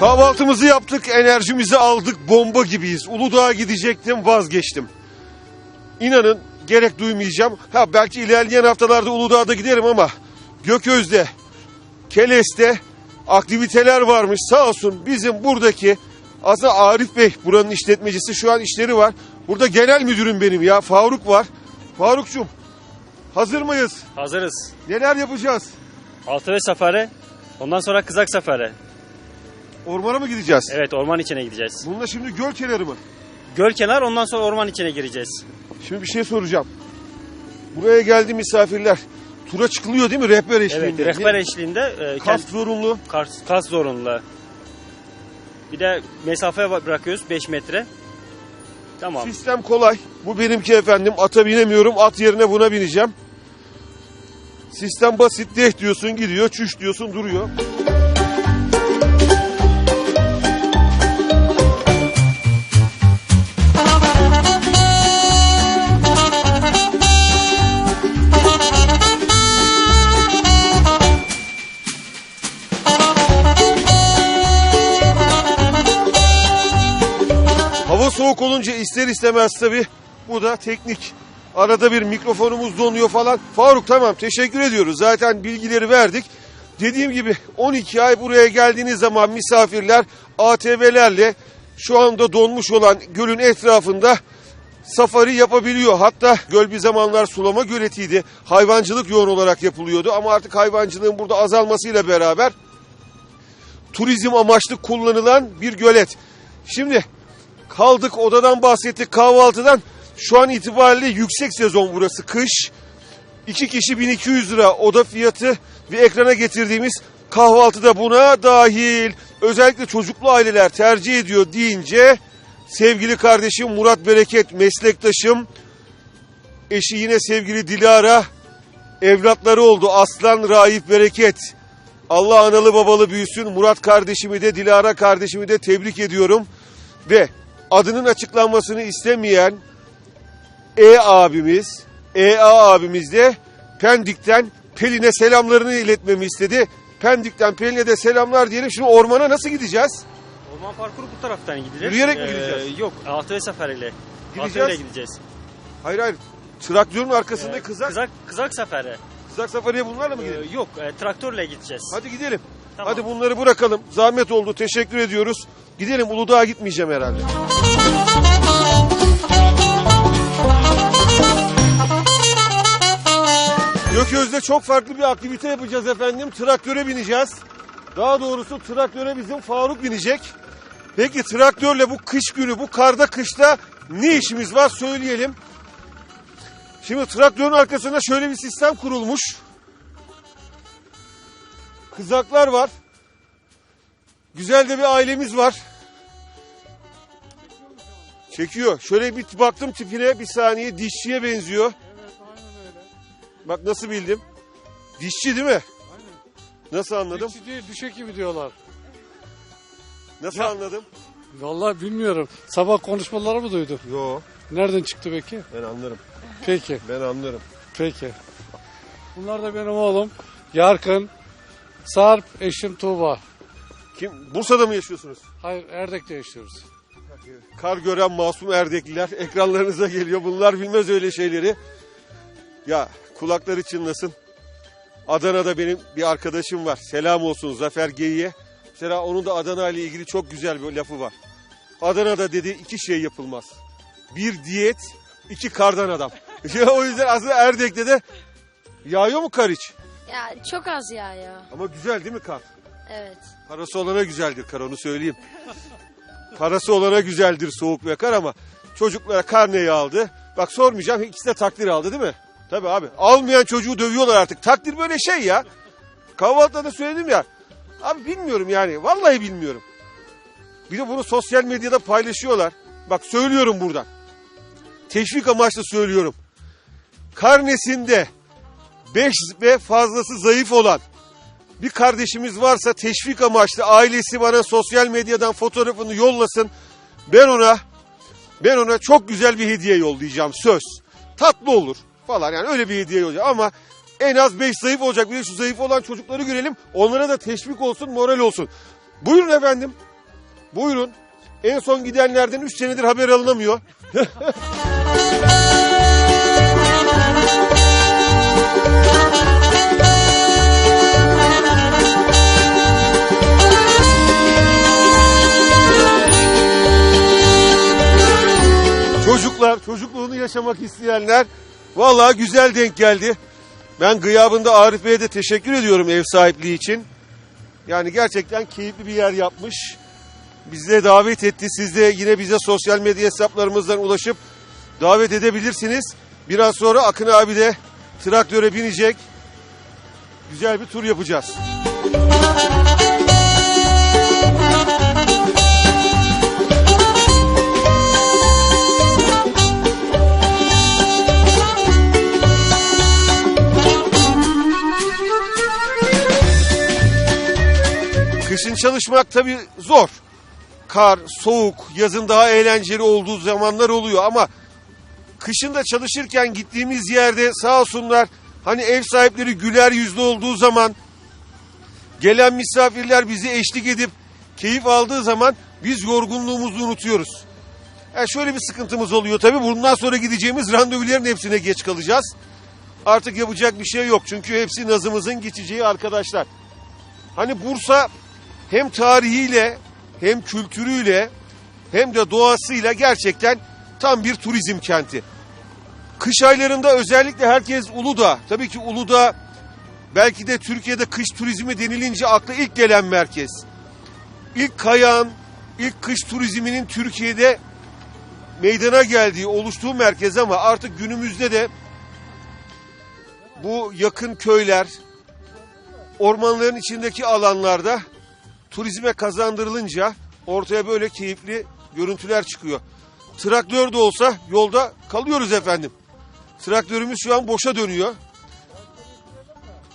Kahvaltımızı yaptık, enerjimizi aldık, bomba gibiyiz. Uludağ'a gidecektim, vazgeçtim. İnanın gerek duymayacağım. Ha belki ilerleyen haftalarda Uludağ'da giderim ama Gököz'de, Keles'te aktiviteler varmış. Sağ olsun bizim buradaki aslında Arif Bey buranın işletmecisi şu an işleri var. Burada genel müdürüm benim ya Faruk var. Farukçum hazır mıyız? Hazırız. Neler yapacağız? Altı ve safari. Ondan sonra kızak safari. Ormana mı gideceğiz? Evet orman içine gideceğiz. Bununla şimdi göl kenarı mı? Göl kenar ondan sonra orman içine gireceğiz. Şimdi bir şey soracağım. Buraya geldi misafirler. Tura çıkılıyor değil mi rehber eşliğinde? Evet rehber eşliğinde e, kend- zorunlu. kas, kas zorunlu. Bir de mesafe bırakıyoruz 5 metre. Tamam. Sistem kolay. Bu benimki efendim. Ata binemiyorum. At yerine buna bineceğim. Sistem basit. Deh diyorsun gidiyor. Çüş diyorsun duruyor. Olunca ister istemez tabii bu da teknik. Arada bir mikrofonumuz donuyor falan. Faruk tamam teşekkür ediyoruz. Zaten bilgileri verdik. Dediğim gibi 12 ay buraya geldiğiniz zaman misafirler ATV'lerle şu anda donmuş olan gölün etrafında safari yapabiliyor. Hatta göl bir zamanlar sulama göletiydi. Hayvancılık yoğun olarak yapılıyordu ama artık hayvancılığın burada azalmasıyla beraber turizm amaçlı kullanılan bir gölet. Şimdi kaldık odadan bahsettik kahvaltıdan. Şu an itibariyle yüksek sezon burası kış. İki kişi 1200 lira oda fiyatı ve ekrana getirdiğimiz kahvaltı da buna dahil. Özellikle çocuklu aileler tercih ediyor deyince sevgili kardeşim Murat Bereket meslektaşım eşi yine sevgili Dilara evlatları oldu Aslan Raif Bereket. Allah analı babalı büyüsün. Murat kardeşimi de Dilara kardeşimi de tebrik ediyorum. Ve adının açıklanmasını istemeyen E abimiz, EA abimiz de Pendik'ten Pelin'e selamlarını iletmemi istedi. Pendik'ten Pelin'e de selamlar diyelim. Şimdi ormana nasıl gideceğiz? Orman parkuru bu taraftan gidilir. Yürüyerek mi Ee, gideceğiz? Yok altı ve safariyle. Gideceğiz. Altı ile gideceğiz. Hayır hayır. Traktörün arkasında Ee, kızak. Kızak, kızak safari. Kızak safariye bunlarla mı gidelim? Ee, yok e, traktörle gideceğiz. Hadi gidelim. Tamam. Hadi bunları bırakalım. Zahmet oldu. Teşekkür ediyoruz. Gidelim. Uludağ'a gitmeyeceğim herhalde. Gököz'de çok farklı bir aktivite yapacağız efendim. Traktöre bineceğiz. Daha doğrusu traktöre bizim Faruk binecek. Peki traktörle bu kış günü, bu karda kışta ne işimiz var söyleyelim. Şimdi traktörün arkasında şöyle bir sistem kurulmuş. Kızaklar var. Güzel de bir ailemiz var. Çekiyor. Şöyle bir baktım tipine bir saniye dişçiye benziyor. Bak nasıl bildim. Dişçi değil mi? Nasıl anladım? Dişçi değil, diş hekimi diyorlar. Nasıl Ya- anladım? Vallahi bilmiyorum. Sabah konuşmaları mı duydun? Yo Nereden çıktı peki? ben anlarım. Peki, Ben anlarım. peki. Bunlar da benim oğlum. Yarkın, Sarp, eşim Tuğba. Kim? Bursa'da mı yaşıyorsunuz? Hayır, Erdek'te yaşıyoruz. Kar gören masum erdekliler ekranlarınıza geliyor. Bunlar bilmez öyle şeyleri. Ya kulakları çınlasın. Adana'da benim bir arkadaşım var. Selam olsun Zafer Geyi'ye. Mesela onun da Adana ile ilgili çok güzel bir lafı var. Adana'da dedi iki şey yapılmaz. Bir diyet, iki kardan adam. Ya o yüzden aslında Erdek'te de yağıyor mu kar hiç? Ya çok az ya ya. Ama güzel değil mi kar? Evet. Parası olana güzeldir kar onu söyleyeyim. Parası olana güzeldir soğuk ve kar ama çocuklara karneyi aldı. Bak sormayacağım ikisi de takdir aldı değil mi? Tabii abi. Almayan çocuğu dövüyorlar artık. Takdir böyle şey ya. Kahvaltıda da söyledim ya. Abi bilmiyorum yani. Vallahi bilmiyorum. Bir de bunu sosyal medyada paylaşıyorlar. Bak söylüyorum buradan. Teşvik amaçlı söylüyorum. Karnesinde 5 ve fazlası zayıf olan bir kardeşimiz varsa teşvik amaçlı ailesi bana sosyal medyadan fotoğrafını yollasın. Ben ona ben ona çok güzel bir hediye yollayacağım söz. Tatlı olur falan yani öyle bir hediye yollayacağım ama en az 5 zayıf olacak. Bir de şu zayıf olan çocukları görelim. Onlara da teşvik olsun, moral olsun. Buyurun efendim. Buyurun. En son gidenlerden 3 senedir haber alınamıyor. Çocuklar, çocukluğunu yaşamak isteyenler vallahi güzel denk geldi. Ben gıyabında Arif Bey'e de teşekkür ediyorum ev sahipliği için. Yani gerçekten keyifli bir yer yapmış. Bize davet etti. Siz de yine bize sosyal medya hesaplarımızdan ulaşıp davet edebilirsiniz. Biraz sonra Akın abi de traktöre binecek. Güzel bir tur yapacağız. Kışın çalışmak tabii zor. Kar, soğuk, yazın daha eğlenceli olduğu zamanlar oluyor ama kışın da çalışırken gittiğimiz yerde sağ olsunlar hani ev sahipleri güler yüzlü olduğu zaman gelen misafirler bizi eşlik edip keyif aldığı zaman biz yorgunluğumuzu unutuyoruz. Yani şöyle bir sıkıntımız oluyor tabii. Bundan sonra gideceğimiz randevuların hepsine geç kalacağız. Artık yapacak bir şey yok. Çünkü hepsi nazımızın geçeceği arkadaşlar. Hani Bursa hem tarihiyle hem kültürüyle hem de doğasıyla gerçekten tam bir turizm kenti. Kış aylarında özellikle herkes Uludağ. Tabii ki Uludağ belki de Türkiye'de kış turizmi denilince akla ilk gelen merkez. İlk kayağın, ilk kış turizminin Türkiye'de meydana geldiği, oluştuğu merkez ama artık günümüzde de bu yakın köyler, ormanların içindeki alanlarda turizme kazandırılınca ortaya böyle keyifli görüntüler çıkıyor. Traktör de olsa yolda kalıyoruz efendim. Traktörümüz şu an boşa dönüyor.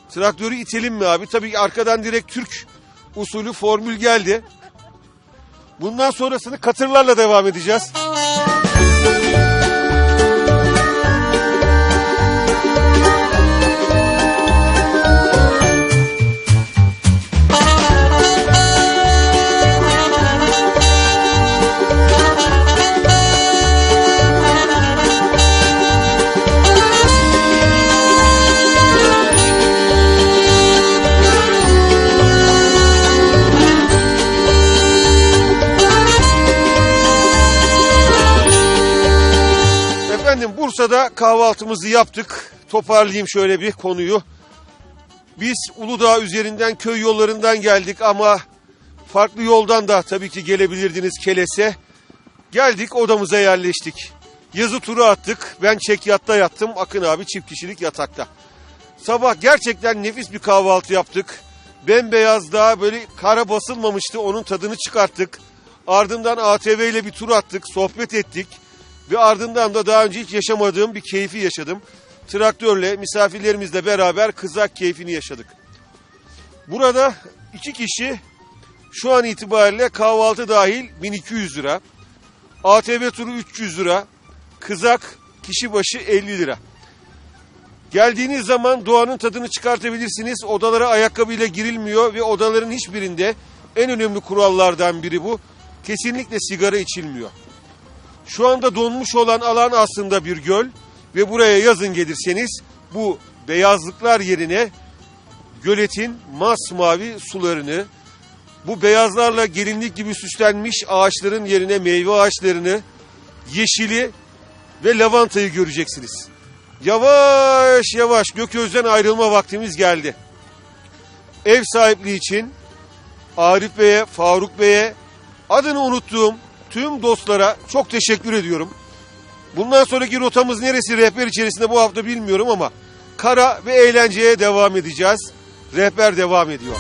Traktörü itelim mi abi? Tabii arkadan direkt Türk usulü formül geldi. Bundan sonrasını katırlarla devam edeceğiz. Bursa'da kahvaltımızı yaptık. Toparlayayım şöyle bir konuyu. Biz Uludağ üzerinden köy yollarından geldik ama farklı yoldan da tabii ki gelebilirdiniz Keles'e. Geldik odamıza yerleştik. Yazı turu attık. Ben çek yatta yattım. Akın abi çift kişilik yatakta. Sabah gerçekten nefis bir kahvaltı yaptık. Bembeyaz daha böyle kara basılmamıştı. Onun tadını çıkarttık. Ardından ATV ile bir tur attık. Sohbet ettik. Ve ardından da daha önce hiç yaşamadığım bir keyfi yaşadım. Traktörle misafirlerimizle beraber kızak keyfini yaşadık. Burada iki kişi şu an itibariyle kahvaltı dahil 1200 lira. ATV turu 300 lira. Kızak kişi başı 50 lira. Geldiğiniz zaman doğanın tadını çıkartabilirsiniz. Odalara ayakkabıyla girilmiyor ve odaların hiçbirinde en önemli kurallardan biri bu. Kesinlikle sigara içilmiyor. Şu anda donmuş olan alan aslında bir göl ve buraya yazın gelirseniz bu beyazlıklar yerine göletin masmavi sularını, bu beyazlarla gelinlik gibi süslenmiş ağaçların yerine meyve ağaçlarını, yeşili ve lavantayı göreceksiniz. Yavaş yavaş Gököz'den ayrılma vaktimiz geldi. Ev sahipliği için Arif Bey'e, Faruk Bey'e, adını unuttuğum tüm dostlara çok teşekkür ediyorum. Bundan sonraki rotamız neresi rehber içerisinde bu hafta bilmiyorum ama kara ve eğlenceye devam edeceğiz. Rehber devam ediyor.